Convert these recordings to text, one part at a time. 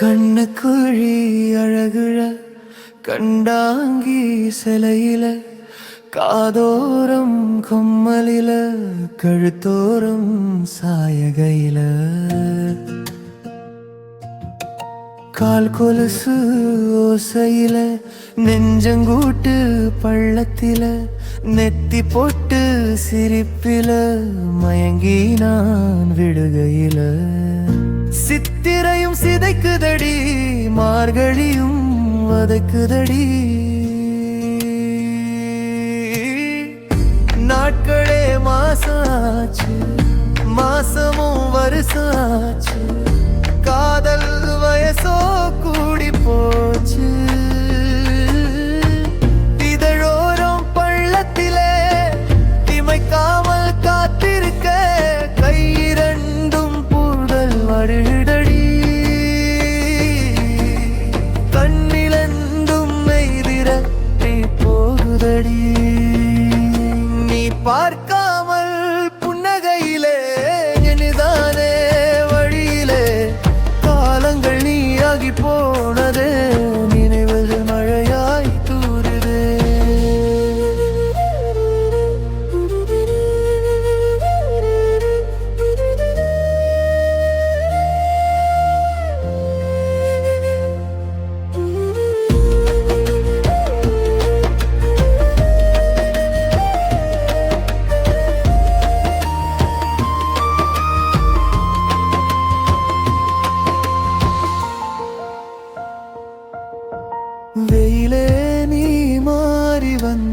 கண்ணுக்குழி அழகுழ கண்டாங்கி சிலையில காதோரம் கொம்மலில கழுத்தோரம் சாயகையில. கால் கொலுசு ஓசையில நெஞ்சங்கூட்டு பள்ளத்தில நெத்தி போட்டு சிரிப்பில மயங்கி நான் விடுகையில. சித்திரையும் சிதைக்குதடி மார்கழியும் வதைக்குதடி. நாட்களே மாசாச்சு மாசமும் வருசாச்சு.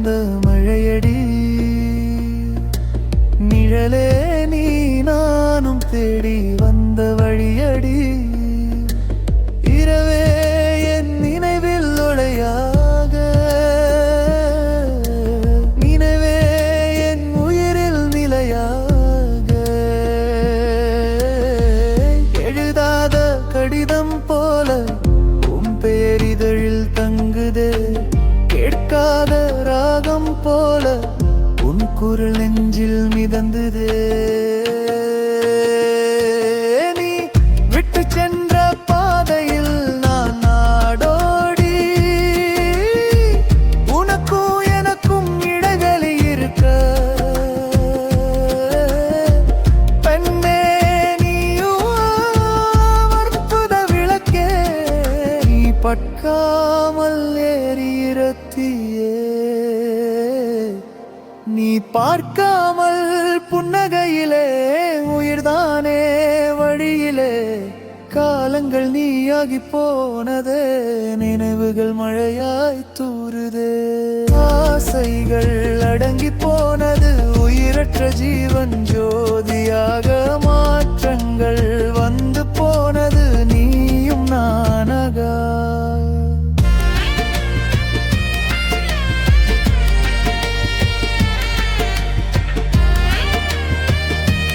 மாறி மழையடி. நிழலே நீ நானும் தேடி வந்த வழியடி. இரவே என் நினைவில் ஒளையாக நினைவே என் உயிரில் நிலையாக. எழுதாத கடிதம் போல குரல் நெஞ்சில் மிதந்தது. நீ விட்டு சென்ற பாதையில் நான் நாடோடி. உனக்கும் எனக்கும் இடைவெளி இருக்க. பெண்ணே நீயும் விளக்கே நீ பட்காமல் ஏறியிரத்தியே நீ பார்க்காமல் புன்னகையிலே உயிர்தானே வழியிலே. காலங்கள் நீயாகி போனதே நினைவுகள் மழையாய் தூறுதே. ஆசைகள் அடங்கி போனது உயிரற்ற ஜீவன் ஜோதியாக